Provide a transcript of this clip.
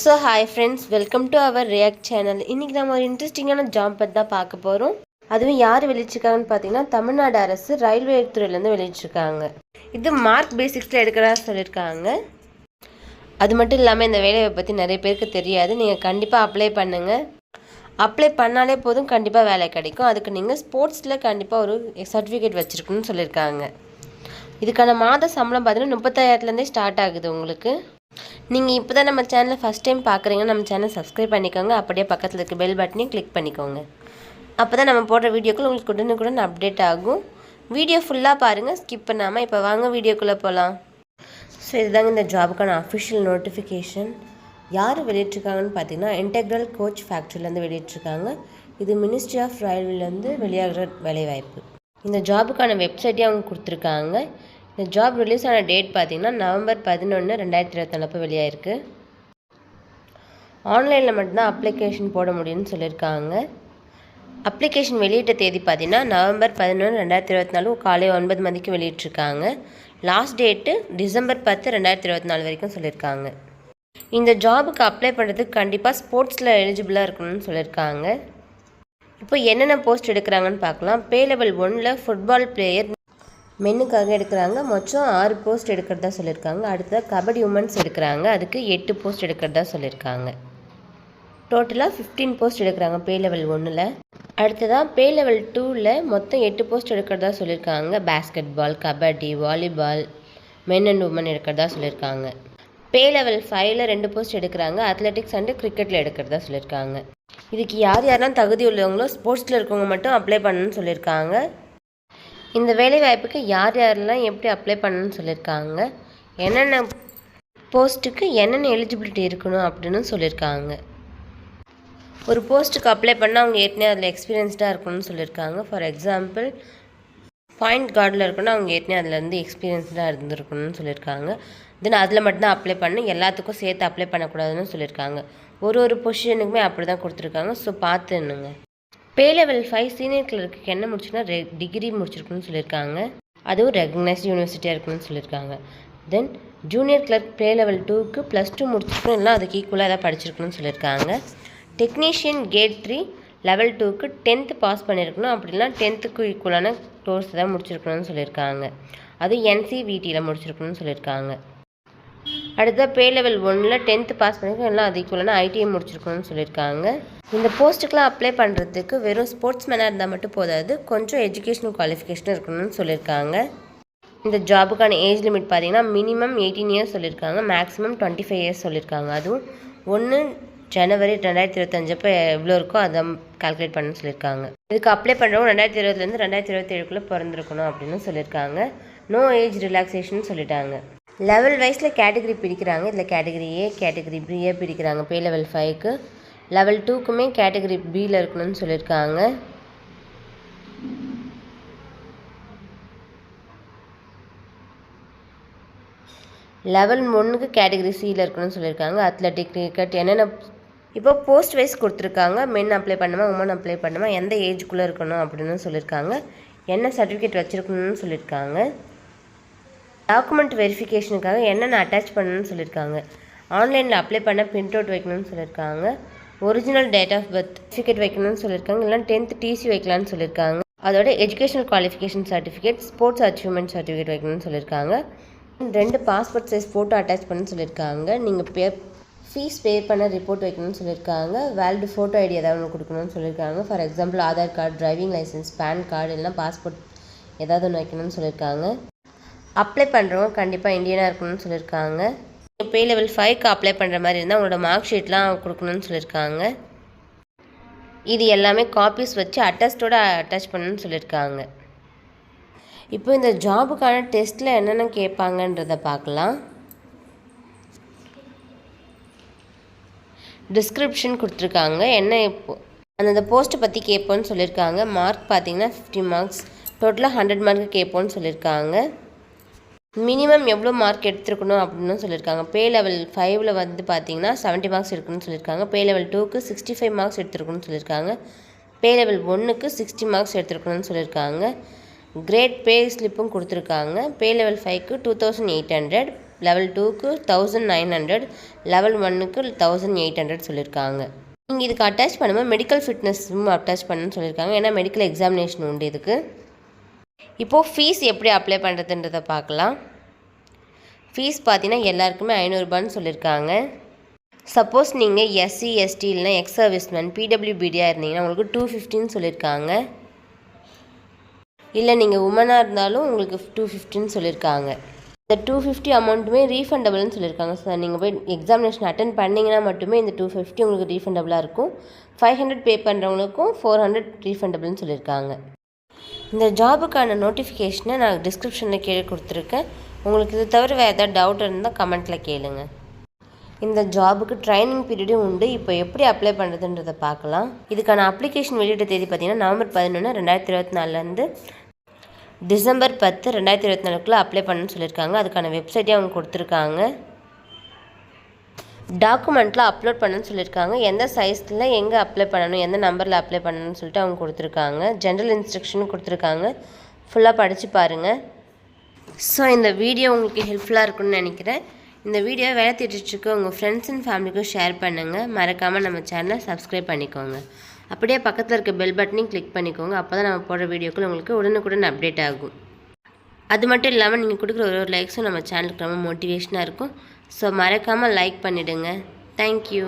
So hi friends welcome to our react channel இன்றைக்கி நம்ம ஒரு இன்ட்ரெஸ்டிங்கான ஜாப் பற்றி தான் பார்க்க போகிறோம் அதுவும் யார் வெளியிட்டிருக்காங்கன்னு பார்த்தீங்கன்னா தமிழ்நாடு அரசு ரயில்வே துறையிலேருந்து வெளியிட்டிருக்காங்க. இது மார்க் பேசிக்ஸில் எடுக்கிறதா சொல்லியிருக்காங்க. அது மட்டும் இல்லாமல் இந்த வேலையை பற்றி நிறைய பேருக்கு தெரியாது. நீங்கள் கண்டிப்பாக அப்ளை பண்ணுங்கள் அப்ளை பண்ணாலே போதும் கண்டிப்பாக வேலை கிடைக்கும். அதுக்கு நீங்கள் ஸ்போர்ட்ஸில் கண்டிப்பாக ஒரு சர்டிஃபிகேட் வச்சுருக்கணும்னு சொல்லியிருக்காங்க. இதுக்கான மாத சம்பளம் பார்த்தீங்கன்னா முப்பத்தாயிரத்துலேருந்தே ஸ்டார்ட் ஆகுது உங்களுக்கு. நீங்கள் இப்போ தான் நம்ம சேனலை ஃபஸ்ட் டைம் பார்க்குறீங்க நம்ம சேனல் சப்ஸ்கிரைப் பண்ணிக்கோங்க. அப்படியே பக்கத்தில் இருக்க பெல் பட்டனையும் கிளிக் பண்ணிக்கோங்க. அப்போ தான் நம்ம போடுற வீடியோக்கள் உங்களுக்கு உடனுக்குடன் அப்டேட் ஆகும். வீடியோ ஃபுல்லாக பாருங்கள் ஸ்கிப் பண்ணாமல் இப்போ வாங்க வீடியோக்குள்ளே போகலாம் ஸோ இதுதாங்க இந்த ஜாபுக்கான அஃபிஷியல் நோட்டிஃபிகேஷன் யார் வெளியிட்ருக்காங்கன்னு பார்த்தீங்கன்னா இன்டெக்ரல் கோச் ஃபேக்ட்ரிலேருந்து வெளியிட்ருக்காங்க இது மினிஸ்ட்ரி ஆஃப் ரயில்வேலேருந்து வெளியாகிற வேலைவாய்ப்பு. இந்த ஜாபுக்கான வெப்சைட்டே அவங்க கொடுத்துருக்காங்க. இந்த ஜாப் ரிலீஸ் ஆன டேட் பார்த்தீங்கன்னா நவம்பர் பதினொன்று ரெண்டாயிரத்தி இருபத்தொன்னப்போ வெளியாயிருக்கு. ஆன்லைனில் மட்டும்தான் அப்ளிகேஷன் போட முடியும்னு சொல்லியிருக்காங்க. அப்ளிகேஷன் வெளியிட்ட தேதி பார்த்தீங்கன்னா நவம்பர் பதினொன்று ரெண்டாயிரத்தி இருபத்தி நாலு காலை ஒன்பது மணிக்கு வெளியிட்ருக்காங்க லாஸ்ட் டேட்டு டிசம்பர் பத்து ரெண்டாயிரத்தி இருபத்தி நாலு வரைக்கும் சொல்லியிருக்காங்க. இந்த ஜாபுக்கு அப்ளை பண்ணுறதுக்கு கண்டிப்பாக ஸ்போர்ட்ஸில் எலிஜிபிளாக இருக்கணும்னு சொல்லியிருக்காங்க. இப்போ என்னென்ன போஸ்ட் எடுக்கிறாங்கன்னு பார்க்கலாம். பே லெவல் ஒன்னில் ஃபுட்பால் பிளேயர் மென்னுக்காக எடுக்கிறாங்க. மொத்தம் ஆறு போஸ்ட் எடுக்கிறதா சொல்லியிருக்காங்க. அடுத்ததாக கபடி உமன்ஸ் எடுக்கிறாங்க. அதுக்கு எட்டு போஸ்ட் எடுக்கிறதா சொல்லியிருக்காங்க. டோட்டலாக ஃபிஃப்டீன் போஸ்ட் எடுக்கிறாங்க பே லெவல் ஒன்றில் அடுத்ததாக பே லெவல் டூவில் மொத்தம் எட்டு போஸ்ட் எடுக்கிறதா சொல்லியிருக்காங்க. Basketball kabaddi volleyball men and women எடுக்கிறதா சொல்லியிருக்காங்க. பே லெவல் ஃபைவ்ல ரெண்டு போஸ்ட் எடுக்கிறாங்க. அத்லெட்டிக்ஸ் அண்டு கிரிக்கெட்டில் எடுக்கிறதா சொல்லியிருக்காங்க. இதுக்கு யார் யாரெல்லாம் தகுதி உள்ளவங்களோ ஸ்போர்ட்ஸில் இருக்கவங்க மட்டும் அப்ளை பண்ணணும்னு சொல்லியிருக்காங்க. இந்த வேலைவாய்ப்புக்கு யார் யாரெல்லாம் எப்படி அப்ளை பண்ணணும்னு சொல்லியிருக்காங்க என்னென்ன போஸ்ட்டுக்கு என்னென்ன எலிஜிபிலிட்டி இருக்கணும் அப்படின்னு சொல்லியிருக்காங்க ஒரு போஸ்ட்டுக்கு அப்ளை பண்ணால் அவங்க ஏற்கனவே அதில் எக்ஸ்பீரியன்ஸ்டாக இருக்கணும்னு சொல்லியிருக்காங்க ஃபார் எக்ஸாம்பிள் பாயிண்ட் கார்டில் இருக்கணும் அவங்க ஏற்கனவே அதில் வந்து எக்ஸ்பீரியன்ஸ்டாக இருந்திருக்கணும்னு சொல்லியிருக்காங்க தென் அதில் மட்டும்தான் அப்ளை பண்ணு எல்லாத்துக்கும் சேர்த்து அப்ளை பண்ணக்கூடாதுன்னு சொல்லியிருக்காங்க ஒரு ஒரு பொசிஷனுக்குமே அப்படி தான் கொடுத்துருக்காங்க. So பார்த்துன்னுங்க pay level five senior clerk என்ன முடிச்சுன்னா ரெ டிகிரி முடிச்சிருக்கணும்னு சொல்லியிருக்காங்க அதுவும் ரெகக்னைஸ்ட் யூனிவர்சிட்டியாக இருக்கணும்னு சொல்லியிருக்காங்க then junior clerk pay level டூக்கு ப்ளஸ் டூ முடிச்சிருக்கணும். இல்லை அதுக்கு ஈக்குவலாக எதாவது படிச்சிருக்கணும்னு சொல்லியிருக்காங்க டெக்னீஷியன் கேட் த்ரீ லெவல் டூக்கு டென்த்து பாஸ் பண்ணியிருக்கணும் அப்படிலாம் டென்த்துக்கு ஈக்குவலான கோர்ஸ் தான் முடிச்சிருக்கணும்னு சொல்லியிருக்காங்க அதுவும் என்சிவிடியில் முடிச்சிருக்கணும்னு சொல்லியிருக்காங்க அடுத்ததாக பே லெவல் ஒன்னில் டென்த்து பாஸ் பண்ணியிருக்கோம் எல்லாம் அது ஈக்குவலான ஐடிஐ முடிச்சிருக்கணும்னு சொல்லியிருக்காங்க இந்த போஸ்ட்டுக்கெலாம் அப்ளை பண்ணுறதுக்கு வெறும் ஸ்போர்ட்ஸ் மேனாக இருந்தால் மட்டும் போதாது கொஞ்சம் எஜுகேஷனல் குவாலிஃபிகேஷன் இருக்கணும்னு சொல்லியிருக்காங்க. இந்த ஜாபுக்கான ஏஜ் லிமிட் பார்த்தீங்கன்னா மினிமம் எயிட்டீன் இயர்ஸ் சொல்லியிருக்காங்க மேக்ஸிமம் டுவெண்ட்டி ஃபைவ் இயர்ஸ் சொல்லியிருக்காங்க. அதுவும் ஒன்று ஜனவரி ரெண்டாயிரத்தி இருபத்தஞ்சப்போ எவ்வளோ இருக்கோ அதை கால்குலேட் பண்ணணும்னு சொல்லியிருக்காங்க. இதுக்கு அப்ளை பண்ணுறவங்க ரெண்டாயிரத்தி இருபதுலேருந்து ரெண்டாயிரத்தி இருபத்தேழுக்குள்ளே பிறந்திருக்கணும் அப்படின்னு சொல்லியிருக்காங்க. நோ ஏஜ் ரிலாக்ஸேஷன் சொல்லிட்டாங்க. லெவல் வைஸில் கேட்டகரி பிரிக்கிறாங்க. இதில் கேட்டகரி ஏ கேட்டகரி பிஏ பிரிக்கிறாங்க. பே லெவல் ஃபைவ்க்கு லெவல் டூக்குமே கேட்டகரி பியில் இருக்கணும்னு சொல்லியிருக்காங்க. லெவல் ஒன்றுக்கு கேட்டகரி சியில் இருக்கணும்னு சொல்லியிருக்காங்க. அத்லெட்டிக் கிரிக்கெட் என்னென்ன இப்போ போஸ்ட் வைஸ் கொடுத்துருக்காங்க. மென் அப்ளை பண்ணுமா உமன் அப்ளை பண்ணுமா எந்த ஏஜுக்குள்ளே இருக்கணும் அப்படின்னு சொல்லியிருக்காங்க. என்ன சர்டிஃபிகேட் வச்சுருக்கணும்னு சொல்லியிருக்காங்க. டாக்குமெண்ட் வெரிஃபிகேஷனுக்காக என்னென்ன அட்டாச் பண்ணணும்னு சொல்லியிருக்காங்க. ஆன்லைனில் அப்ளை பண்ண பிரிண்ட் அவுட் வைக்கணும்னு சொல்லியிருக்காங்க. Original date of birth certificate வைக்கணும்னு சொல்லியிருக்காங்க. இல்லைனா டென்த் டிசி வைக்கலாம்னு சொல்லியிருக்காங்க. அதோட educational qualification certificate sports achievement certificate வைக்கணும்னு சொல்லியிருக்காங்க. ரெண்டு பாஸ்போர்ட் சைஸ் ஃபோட்டோ அட்டாச் பண்ணணும்னு சொல்லியிருக்காங்க. நீங்கள் பே ஃபீஸ் பே பண்ண ரிப்போர்ட் வைக்கணும்னு சொல்லியிருக்காங்க. வேலிடு ஃபோட்டோ ஐடி ஏதாவது ஒன்று கொடுக்கணும்னு சொல்லியிருக்காங்க. For example Aadhaar card driving licence PAN card இல்லைனா பாஸ்போர்ட் ஏதாவது ஒன்று வைக்கணும்னு சொல்லியிருக்காங்க. அப்ளை பண்ணுறவங்க கண்டிப்பாக இந்தியனாக இருக்கணும்னு சொல்லியிருக்காங்க. பே லெவல் ஃபைவ்க்கு அப்ளை பண்ணுற மாதிரி இருந்தால் உங்களோட மார்க் ஷீட்லாம் கொடுக்கணும்னு சொல்லியிருக்காங்க இது எல்லாமே காப்பீஸ் வச்சு அட்டஸ்டோடு அட்டாச் பண்ணணும்னு சொல்லியிருக்காங்க இப்போ இந்த ஜாபுக்கான டெஸ்ட்டில் என்னென்ன கேட்பாங்கன்றத பார்க்கலாம். டிஸ்கிரிப்ஷன் கொடுத்துருக்காங்க. என்ன இப்போ அந்தந்த போஸ்ட்டை பற்றி கேட்போன்னு சொல்லியிருக்காங்க மார்க் பார்த்தீங்கன்னா ஃபிஃப்டி மார்க்ஸ் டோட்டலாக ஹண்ட்ரட் மார்க்கு கேட்போன்னு சொல்லியிருக்காங்க மினிமம் எவ்வளோ மார்க் எடுத்துருக்கணும் அப்படின்னு சொல்லியிருக்காங்க. பே லெவல் ஃபைவ்ல வந்து பார்த்தீங்கன்னா செவன்ட்டி மார்க்ஸ் இருக்குன்னு சொல்லியிருக்காங்க. பே லெவல் டூக்கு சிக்ஸ்டி ஃபைவ் மார்க்ஸ் எடுத்துருக்கணும்னு சொல்லியிருக்காங்க. பே லெவல் ஒன்றுக்கு சிக்ஸ்டி மார்க்ஸ் எடுத்துருக்கணும்னு சொல்லியிருக்காங்க. கிரேட் பே ஸ்லிப்பும் கொடுத்துருக்காங்க. பே லெவல் ஃபைவ்க்கு two thousand eight hundred level டூக்கு தௌசண்ட் நைன் ஹண்ட்ரட் லெவல் ஒன்னுக்கு தௌசண்ட் எயிட் ஹண்ட்ரட் சொல்லியிருக்காங்க. நீங்கள் இதுக்கு அட்டாச் பண்ணும்போது மெடிக்கல் ஃபிட்னஸும் அட்டாச் பண்ணணும்னு சொல்லியிருக்காங்க. ஏன்னா மெடிக்கல் எக்ஸாமினேஷன் உண்டு இதுக்கு. இப்போது ஃபீஸ் எப்படி அப்ளை பண்ணுறதுன்றதை பார்க்கலாம். ஃபீஸ் பார்த்தீங்கன்னா எல்லாருக்குமே ஐநூறுரூபான்னு சொல்லியிருக்காங்க சப்போஸ் நீங்கள் எஸ்சி எஸ்டி இல்லைனா எக்ஸ் சர்வீஸ்மேன் பிடபிள்யூபிடியாக இருந்தீங்கன்னா உங்களுக்கு டூ ஃபிஃப்டின்னு சொல்லியிருக்காங்க இல்லை நீங்கள் உமனாக இருந்தாலும் உங்களுக்கு டூ ஃபிஃப்டின்னு சொல்லியிருக்காங்க இந்த டூ ஃபிஃப்டி அமௌண்ட்டுமே ரீஃபண்டபிள்னு சொல்லியிருக்காங்க சார் நீங்கள் போய் எக்ஸாமினேஷன் அட்டன் பண்ணிங்கன்னா மட்டுமே இந்த டூ ஃபிஃப்டி உங்களுக்கு ரீஃபண்டபுளாக இருக்கும். ஃபைவ் ஹண்ட்ரட் பே பண்ணுறவங்களுக்கும் ஃபோர் ஹண்ட்ரட் ரீஃபண்டபிள்னு சொல்லியிருக்காங்க இந்த ஜாபுக்கான நோட்டிஃபிகேஷனை நான் டிஸ்கிரிப்ஷனில் கீழே கொடுத்துருக்கேன். உங்களுக்கு இது தவிர வேறு ஏதாவது டவுட் இருந்தால் கமெண்ட்டில் கேளுங்க. இந்த ஜாபுக்கு ட்ரைனிங் பீரியடும் உண்டு. இப்போ எப்படி அப்ளை பண்ணுறதுன்றதை பார்க்கலாம். இதுக்கான அப்ளிகேஷன் வெளியிட்ட தேதி பார்த்தீங்கன்னா நவம்பர் பதினொன்று ரெண்டாயிரத்தி இருபத்தி நாலுலேருந்து டிசம்பர் பத்து ரெண்டாயிரத்தி இருபத்தி நாலுக்குள்ளே அப்ளை பண்ணணும்னு சொல்லியிருக்காங்க. அதுக்கான வெப்சைட்டே அவங்க கொடுத்துருக்காங்க. டாக்குமெண்ட்லாம் அப்லோட் பண்ணணும்னு சொல்லியிருக்காங்க. எந்த சைஸில் எங்கே அப்ளை பண்ணணும் எந்த நம்பரில் அப்ளை பண்ணணும்னு சொல்லிட்டு அவங்க கொடுத்துருக்காங்க. ஜென்ரல் இன்ஸ்ட்ரக்ஷனும் கொடுத்துருக்காங்க. ஃபுல்லாக படித்து பாருங்கள் ஸோ இந்த வீடியோ உங்களுக்கு ஹெல்ப்ஃபுல்லாக இருக்கும்னு நினைக்கிறேன். இந்த வீடியோ வேலை தேடிட்டுருக்கு உங்கள் ஃப்ரெண்ட்ஸ் அண்ட் ஃபேமிலிக்கும் ஷேர் பண்ணுங்கள் மறக்காமல் நம்ம சேனலை சப்ஸ்கிரைப் பண்ணிக்கோங்க. அப்படியே பக்கத்தில் இருக்க பெல் பட்டனையும் கிளிக் பண்ணிக்கோங்க. அப்போ தான் நம்ம போடுற வீடியோக்கள் உங்களுக்கு உடனுக்குடன் அப்டேட் ஆகும். அது மட்டும் இல்லாமல் நீங்கள் கொடுக்குற ஒரு ஒரு லைக்ஸும் நம்ம சேனலுக்கு ரொம்ப மோட்டிவேஷனாக இருக்கும். ஸோ மறக்காமல் லைக் பண்ணிவிடுங்க தேங்க்யூ